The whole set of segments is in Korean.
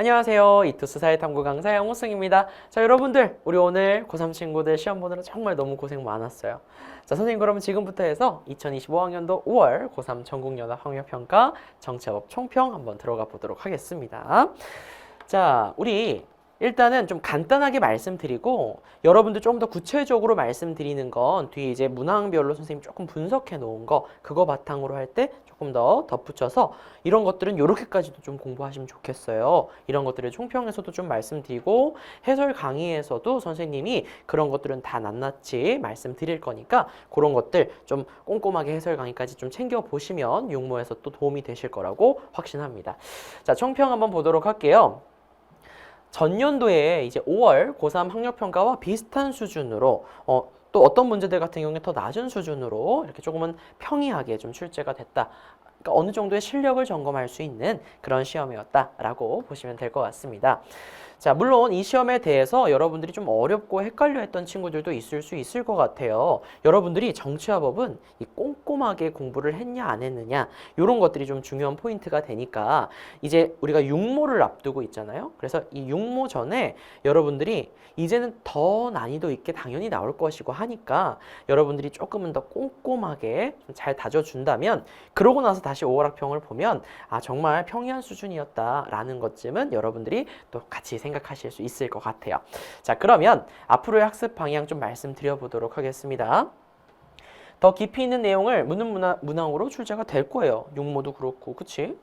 안녕하세요. 이투스 사회탐구 강사 양호승입니다. 자, 여러분들, 우리 오늘 고3 친구들 시험 보느라 정말 너무 고생 많았어요. 자, 선생님 그러면 지금부터 해서 2025학년도 5월 고3 전국연합 학력평가 정체법 총평 한번 들어가 보도록 하겠습니다. 자, 우리 일단은 좀 간단하게 말씀드리고 여러분들 좀더 구체적으로 말씀드리는 건 뒤에 이제 문항별로 선생님 조금 분석해 놓은 거 그거 바탕으로 할 때 조금 더 덧붙여서 이런 것들은 이렇게까지도 좀 공부하시면 좋겠어요. 이런 것들을 총평에서도 좀 말씀드리고 해설 강의에서도 선생님이 그런 것들은 다 낱낱이 말씀드릴 거니까 그런 것들 좀 꼼꼼하게 해설 강의까지 좀 챙겨 보시면 육모에서 또 도움이 되실 거라고 확신합니다. 자, 총평 한번 보도록 할게요. 전년도에 이제 5월 고3 학력평가와 비슷한 수준으로 어, 또 어떤 문제들 같은 경우에 더 낮은 수준으로 이렇게 조금은 평이하게 좀 출제가 됐다. 그러니까 어느 정도의 실력을 점검할 수 있는 그런 시험이었다라고 보시면 될 것 같습니다. 자, 물론 이 시험에 대해서 여러분들이 좀 어렵고 헷갈려 했던 친구들도 있을 수 있을 것 같아요. 여러분들이 정치화법은 이 꼼꼼하게 공부를 했냐 안 했느냐 이런 것들이 좀 중요한 포인트가 되니까 이제 우리가 육모를 앞두고 있잖아요. 그래서 이 육모 전에 여러분들이 이제는 더 난이도 있게 당연히 나올 것이고 하니까 여러분들이 조금은 더 꼼꼼하게 좀잘 다져준다면 그러고 나서 다시 오월학평을 보면 아 정말 평이한 수준이었다라는 것쯤은 여러분들이 또 같이 생각하실 수 있을 것 같아요. 자 그러면 앞으로의 학습 방향 좀 말씀드려 보도록 하겠습니다. 더 깊이 있는 내용을 문항, 문항으로 출제가 될 거예요. 육모도 그렇고, 그치?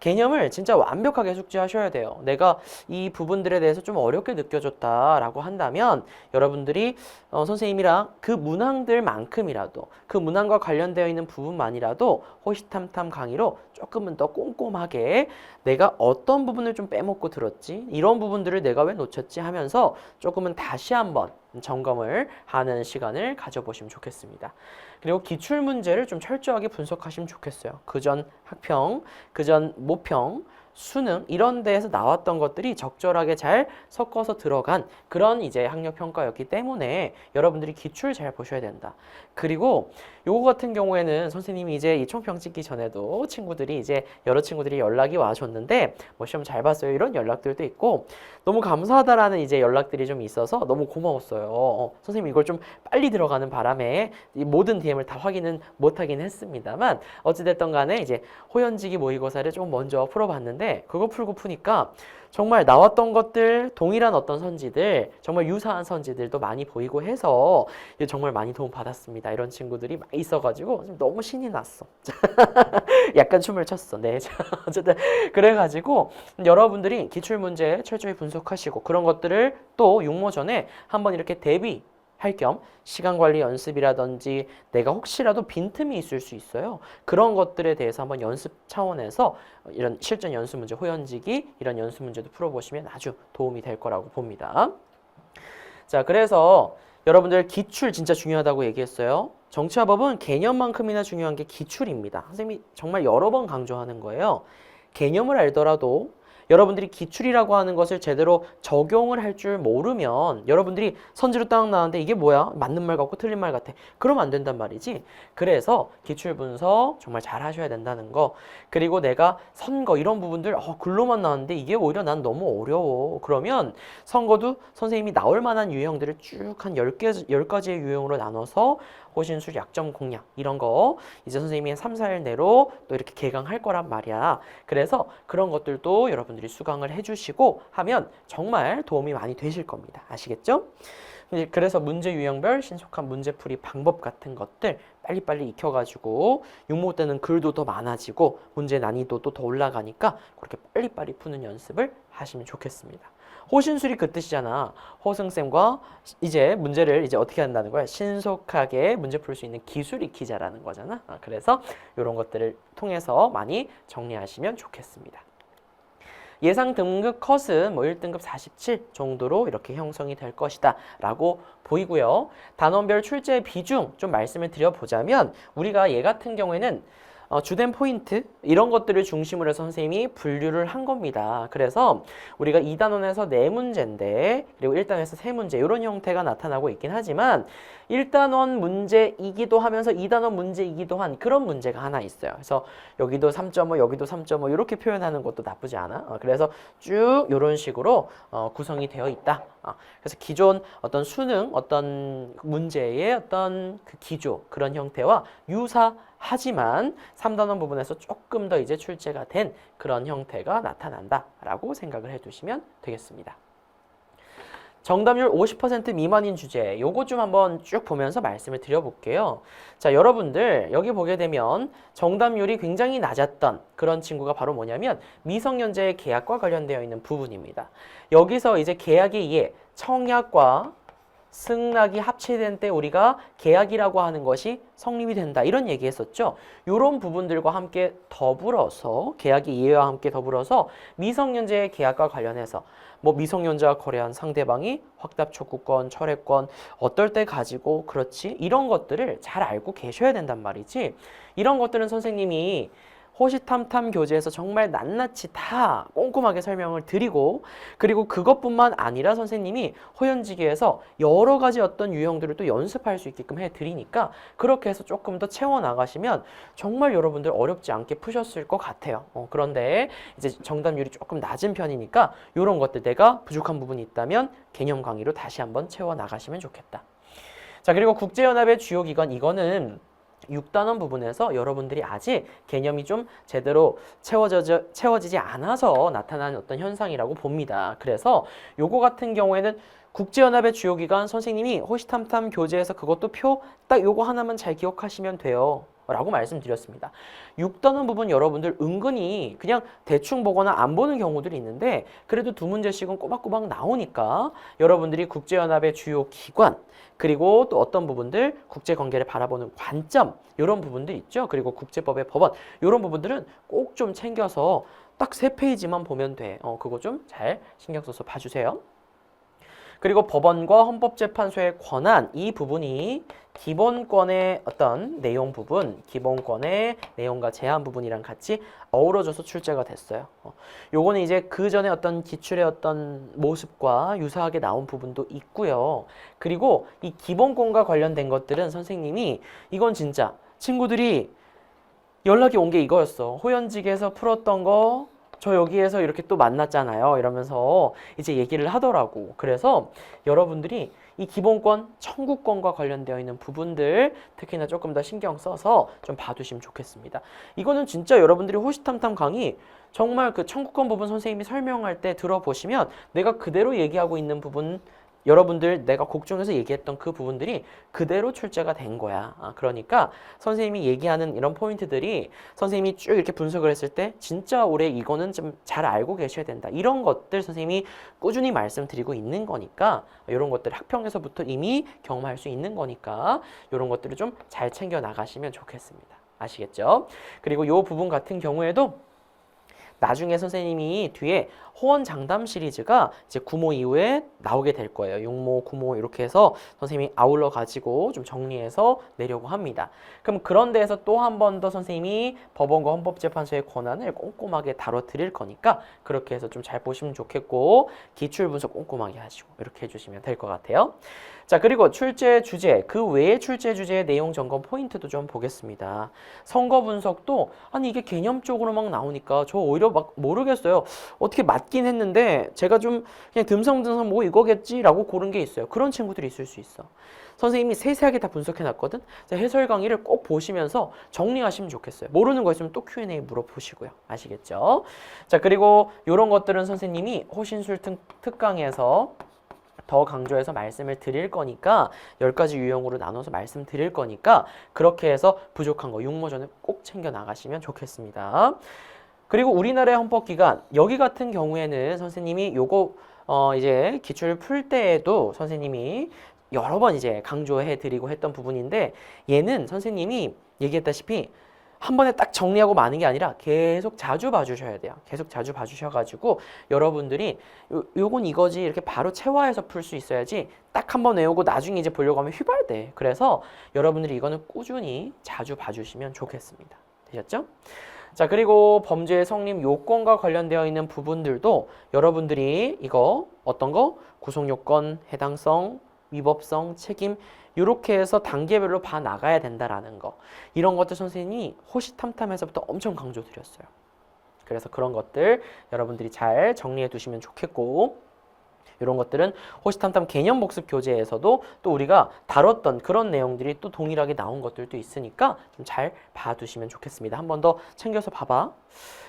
개념을 진짜 완벽하게 숙지하셔야 돼요. 내가 이 부분들에 대해서 좀 어렵게 느껴졌다라고 한다면 여러분들이 어, 선생님이랑 그 문항들만큼이라도 그 문항과 관련되어 있는 부분만이라도 호시탐탐 강의로 조금은 더 꼼꼼하게 내가 어떤 부분을 좀 빼먹고 들었지 이런 부분들을 내가 왜 놓쳤지 하면서 조금은 다시 한번 점검을 하는 시간을 가져보시면 좋겠습니다. 그리고 기출 문제를 좀 철저하게 분석하시면 좋겠어요. 그전 학평, 그전 모평, 수능 이런 데에서 나왔던 것들이 적절하게 잘 섞어서 들어간 그런 이제 학력 평가였기 때문에 여러분들이 기출 잘 보셔야 된다. 그리고 요거 같은 경우에는 선생님이 이제 이 총평 찍기 전에도 친구들이 이제 여러 친구들이 연락이 와줬는데 뭐 시험 잘 봤어요 이런 연락들도 있고 너무 감사하다라는 이제 연락들이 좀 있어서 너무 고마웠어요. 어, 선생님 이걸 좀 빨리 들어가는 바람에 이 모든 DM을 다 확인은 못하긴 했습니다만 어찌됐든 간에 이제 호연지기 모의고사를 좀 먼저 풀어봤는데 그거 풀고 푸니까 정말 나왔던 것들 동일한 어떤 선지들 정말 유사한 선지들도 많이 보이고 해서 정말 많이 도움 받았습니다. 이런 친구들이 많이 있어가지고 너무 신이 났어. 약간 춤을 췄어. 네. 어쨌든 그래가지고 여러분들이 기출 문제 철저히 분석하시고 그런 것들을 또 육모 전에 한번 이렇게 대비 할 겸 시간 관리 연습이라든지 내가 혹시라도 빈틈이 있을 수 있어요. 그런 것들에 대해서 한번 연습 차원에서 이런 실전 연습 문제, 호연지기 이런 연습 문제도 풀어보시면 아주 도움이 될 거라고 봅니다. 자, 그래서 여러분들 기출 진짜 중요하다고 얘기했어요. 정치화법은 개념만큼이나 중요한 게 기출입니다. 선생님이 정말 여러 번 강조하는 거예요. 개념을 알더라도 여러분들이 기출이라고 하는 것을 제대로 적용을 할 줄 모르면 여러분들이 선지로 딱 나왔는데 이게 뭐야? 맞는 말 같고 틀린 말 같아. 그러면 안 된단 말이지. 그래서 기출 분석 정말 잘 하셔야 된다는 거. 그리고 내가 선거 이런 부분들 어, 글로만 나왔는데 이게 오히려 난 너무 어려워. 그러면 선거도 선생님이 나올 만한 유형들을 쭉한 10개, 10가지의 유형으로 나눠서 호신술, 약점 공략 이런 거 이제 선생님이 3, 4일 내로 또 이렇게 개강할 거란 말이야. 그래서 그런 것들도 여러분들이 수강을 해주시고 하면 정말 도움이 많이 되실 겁니다. 아시겠죠? 그래서 문제 유형별 신속한 문제풀이 방법 같은 것들 빨리빨리 익혀가지고 육모 때는 글도 더 많아지고 문제 난이도도 더 올라가니까 그렇게 빨리빨리 푸는 연습을 하시면 좋겠습니다. 호신술이 그 뜻이잖아. 호승쌤과 이제 문제를 이제 어떻게 한다는 거야? 신속하게 문제 풀 수 있는 기술 익히자라는 거잖아. 아, 그래서 이런 것들을 통해서 많이 정리하시면 좋겠습니다. 예상 등급 컷은 뭐 1등급 47 정도로 이렇게 형성이 될 것이다 라고 보이고요. 단원별 출제 비중 좀 말씀을 드려보자면 우리가 얘 같은 경우에는 어, 주된 포인트 이런 것들을 중심으로 해서 선생님이 분류를 한 겁니다. 그래서 우리가 2단원에서 네 문제인데 그리고 1단원에서 세 문제 이런 형태가 나타나고 있긴 하지만 1단원 문제이기도 하면서 2단원 문제이기도 한 그런 문제가 하나 있어요. 그래서 여기도 3.5 여기도 3.5 이렇게 표현하는 것도 나쁘지 않아. 어, 그래서 쭉 이런 식으로 어, 구성이 되어 있다. 어, 그래서 기존 어떤 수능 어떤 문제의 어떤 그 기조 그런 형태와 유사하지만 3단원 부분에서 조금 더 이제 출제가 된 그런 형태가 나타난다라고 생각을 해두시면 되겠습니다. 정답률 50% 미만인 주제 요거 좀 한번 쭉 보면서 말씀을 드려볼게요. 자 여러분들 여기 보게 되면 정답률이 굉장히 낮았던 그런 친구가 바로 뭐냐면 미성년자의 계약과 관련되어 있는 부분입니다. 여기서 이제 계약의 예 청약과 승낙이 합체된 때 우리가 계약이라고 하는 것이 성립이 된다 이런 얘기 했었죠. 이런 부분들과 함께 더불어서 계약의 이해와 함께 더불어서 미성년자의 계약과 관련해서 뭐 미성년자와 거래한 상대방이 확답 촉구권, 철회권 어떨 때 가지고 그렇지 이런 것들을 잘 알고 계셔야 된단 말이지. 이런 것들은 선생님이 호시탐탐 교재에서 정말 낱낱이 다 꼼꼼하게 설명을 드리고 그리고 그것뿐만 아니라 선생님이 호연지기에서 여러 가지 어떤 유형들을 또 연습할 수 있게끔 해드리니까 그렇게 해서 조금 더 채워 나가시면 정말 여러분들 어렵지 않게 푸셨을 것 같아요. 어, 그런데 이제 정답률이 조금 낮은 편이니까 이런 것들 내가 부족한 부분이 있다면 개념 강의로 다시 한번 채워 나가시면 좋겠다. 자 그리고 국제연합의 주요 기관 이거는 6단원 부분에서 여러분들이 아직 개념이 좀 제대로 채워져, 채워지지 않아서 나타나는 어떤 현상이라고 봅니다. 그래서 요거 같은 경우에는 국제연합의 주요 기관 선생님이 호시탐탐 교재에서 그것도 표 딱 요거 하나만 잘 기억하시면 돼요. 라고 말씀드렸습니다. 6단원 부분 여러분들 은근히 그냥 대충 보거나 안 보는 경우들이 있는데 그래도 두 문제씩은 꼬박꼬박 나오니까 여러분들이 국제연합의 주요 기관 그리고 또 어떤 부분들 국제관계를 바라보는 관점 이런 부분들 있죠. 그리고 국제법의 법원 이런 부분들은 꼭 좀 챙겨서 딱 세 페이지만 보면 돼. 어, 그거 좀 잘 신경 써서 봐주세요. 그리고 법원과 헌법재판소의 권한 이 부분이 기본권의 어떤 내용 부분, 기본권의 내용과 제한 부분이랑 같이 어우러져서 출제가 됐어요. 어, 요거는 이제 그 전에 어떤 기출의 어떤 모습과 유사하게 나온 부분도 있고요. 그리고 이 기본권과 관련된 것들은 선생님이 이건 진짜 친구들이 연락이 온 게 이거였어. 호연직에서 풀었던 거 저 여기에서 이렇게 또 만났잖아요. 이러면서 이제 얘기를 하더라고. 그래서 여러분들이 이 기본권, 청구권과 관련되어 있는 부분들 특히나 조금 더 신경 써서 좀 봐두시면 좋겠습니다. 이거는 진짜 여러분들이 호시탐탐 강의 정말 그 청구권 부분 선생님이 설명할 때 들어보시면 내가 그대로 얘기하고 있는 부분 여러분들 내가 곡 중에서 얘기했던 그 부분들이 그대로 출제가 된 거야. 아, 그러니까 선생님이 얘기하는 이런 포인트들이 선생님이 쭉 이렇게 분석을 했을 때 진짜 올해 이거는 좀 잘 알고 계셔야 된다. 이런 것들 선생님이 꾸준히 말씀드리고 있는 거니까 이런 것들 학평에서부터 이미 경험할 수 있는 거니까 이런 것들을 좀 잘 챙겨 나가시면 좋겠습니다. 아시겠죠? 그리고 이 부분 같은 경우에도 나중에 선생님이 뒤에 호언 장담 시리즈가 이제 구모 이후에 나오게 될 거예요. 용모, 구모 이렇게 해서 선생님이 아울러 가지고 좀 정리해서 내려고 합니다. 그럼 그런 데에서 또 한 번 더 선생님이 법원과 헌법재판소의 권한을 꼼꼼하게 다뤄 드릴 거니까 그렇게 해서 좀 잘 보시면 좋겠고 기출 분석 꼼꼼하게 하시고 이렇게 해주시면 될 것 같아요. 자 그리고 출제 주제 그 외의 출제 주제의 내용 점검 포인트도 좀 보겠습니다. 선거 분석도 아니 이게 개념적으로 막 나오니까 저 오히려 막 모르겠어요. 어떻게 맞긴 했는데 제가 좀 그냥 듬성듬성 뭐 이거겠지라고 고른 게 있어요. 그런 친구들이 있을 수 있어. 선생님이 세세하게 다 분석해 놨거든. 해설 강의를 꼭 보시면서 정리하시면 좋겠어요. 모르는 거 있으면 또 Q&A 물어보시고요. 아시겠죠? 자 그리고 이런 것들은 선생님이 호신술 특, 특강에서 더 강조해서 말씀을 드릴 거니까 10가지 유형으로 나눠서 말씀드릴 거니까 그렇게 해서 부족한 거 육모전에 꼭 챙겨 나가시면 좋겠습니다. 그리고 우리나라의 헌법기관 여기 같은 경우에는 선생님이 요거 어 이제 기출 풀 때에도 선생님이 여러 번 이제 강조해 드리고 했던 부분인데 얘는 선생님이 얘기했다시피 한 번에 딱 정리하고 마는 게 아니라 계속 자주 봐주셔야 돼요. 계속 자주 봐주셔가지고 여러분들이 요, 요건 이거지 이렇게 바로 체화해서 풀 수 있어야지 딱 한 번 외우고 나중에 이제 보려고 하면 휘발돼. 그래서 여러분들이 이거는 꾸준히 자주 봐주시면 좋겠습니다. 되셨죠? 자, 그리고 범죄의 성립 요건과 관련되어 있는 부분들도 여러분들이 이거 어떤 거? 구속 요건, 해당성, 위법성, 책임 이렇게 해서 단계별로 봐 나가야 된다라는 거. 이런 것들 선생님이 호시탐탐해서부터 엄청 강조드렸어요. 그래서 그런 것들 여러분들이 잘 정리해 두시면 좋겠고 이런 것들은 호시탐탐 개념 복습 교재에서도 또 우리가 다뤘던 그런 내용들이 또 동일하게 나온 것들도 있으니까 좀 잘 봐두시면 좋겠습니다. 한 번 더 챙겨서 봐봐.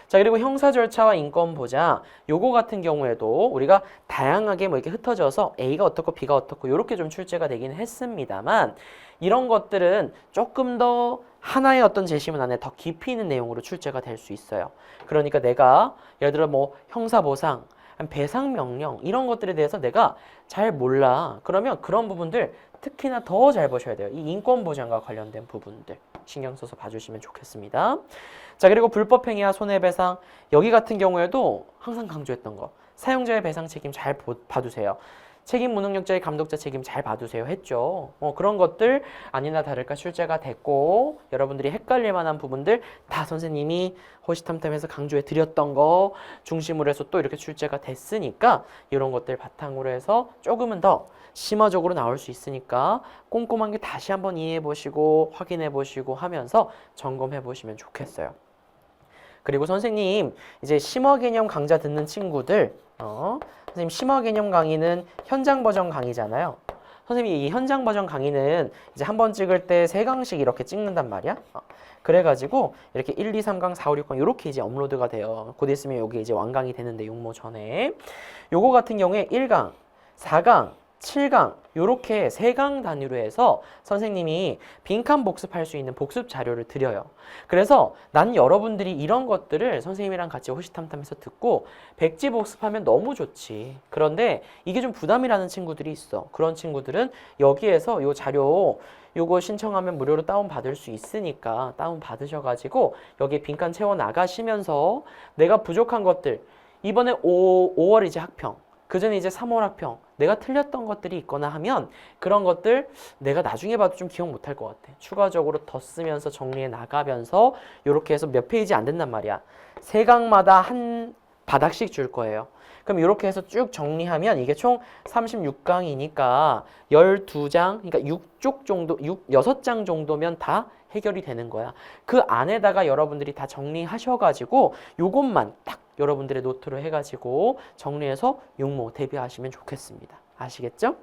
자 그리고 형사 절차와 인권 보장 요거 같은 경우에도 우리가 다양하게 뭐 이렇게 흩어져서 A가 어떻고 B가 어떻고 이렇게 좀 출제가 되긴 했습니다만 이런 것들은 조금 더 하나의 어떤 제시문 안에 더 깊이 있는 내용으로 출제가 될 수 있어요. 그러니까 내가 예를 들어 뭐 형사 보상 배상 명령 이런 것들에 대해서 내가 잘 몰라. 그러면 그런 부분들 특히나 더 잘 보셔야 돼요. 이 인권 보장과 관련된 부분들 신경 써서 봐주시면 좋겠습니다. 자 그리고 불법행위와 손해배상 여기 같은 경우에도 항상 강조했던 거 사용자의 배상 책임 잘 보- 봐두세요. 책임 무능력자의 감독자 책임 잘 봐두세요 했죠. 어, 그런 것들 아니나 다를까 출제가 됐고 여러분들이 헷갈릴 만한 부분들 다 선생님이 호시탐탐해서 강조해 드렸던 거 중심으로 해서 또 이렇게 출제가 됐으니까 이런 것들 바탕으로 해서 조금은 더 심화적으로 나올 수 있으니까 꼼꼼하게 다시 한번 이해해 보시고 확인해 보시고 하면서 점검해 보시면 좋겠어요. 그리고 선생님 이제 심화 개념 강좌 듣는 친구들 어, 선생님 심화 개념 강의는 현장 버전 강의잖아요. 선생님이 이 현장 버전 강의는 이제 한 번 찍을 때 세 강씩 이렇게 찍는단 말이야. 어, 그래가지고 이렇게 1, 2, 3강, 4, 5, 6강 이렇게 이제 업로드가 돼요. 곧 있으면 여기 이제 완강이 되는데 용모 전에 요거 같은 경우에 1강, 4강, 7강 요렇게 세강 단위로 해서 선생님이 빈칸 복습할 수 있는 복습 자료를 드려요. 그래서 난 여러분들이 이런 것들을 선생님이랑 같이 호시탐탐해서 듣고 백지 복습하면 너무 좋지. 그런데 이게 좀 부담이라는 친구들이 있어. 그런 친구들은 여기에서 요 자료 요거 신청하면 무료로 다운 받을 수 있으니까 다운 받으셔가지고 여기에 빈칸 채워 나가시면서 내가 부족한 것들 이번에 5, 5월 이제 학평 그 전에 이제 3월 학평 내가 틀렸던 것들이 있거나 하면 그런 것들 내가 나중에 봐도 좀 기억 못할 것 같아. 추가적으로 더 쓰면서 정리해 나가면서 이렇게 해서 몇 페이지 안 된단 말이야. 세 강마다 한 바닥씩 줄 거예요. 그럼 이렇게 해서 쭉 정리하면 이게 총 36강이니까 12장, 그러니까 6쪽 정도, 6, 6장 정도면 다 해결이 되는 거야. 그 안에다가 여러분들이 다 정리하셔가지고 요것만 딱 여러분들의 노트로 해가지고 정리해서 용모 대비하시면 좋겠습니다. 아시겠죠?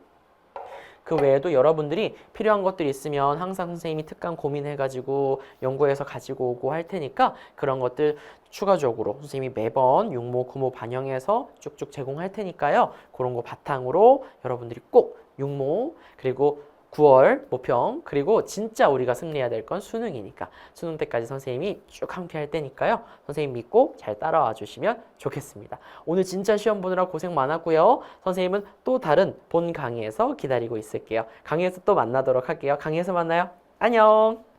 그 외에도 여러분들이 필요한 것들이 있으면 항상 선생님이 특강 고민해가지고 연구해서 가지고 오고 할 테니까 그런 것들 추가적으로 선생님이 매번 육모, 구모 반영해서 쭉쭉 제공할 테니까요. 그런 거 바탕으로 여러분들이 꼭 육모 그리고 9월 모평 그리고 진짜 우리가 승리해야 될 건 수능이니까 수능 때까지 선생님이 쭉 함께 할 테니까요. 선생님 믿고 잘 따라와 주시면 좋겠습니다. 오늘 진짜 시험 보느라 고생 많았고요. 선생님은 또 다른 본 강의에서 기다리고 있을게요. 강의에서 또 만나도록 할게요. 강의에서 만나요. 안녕.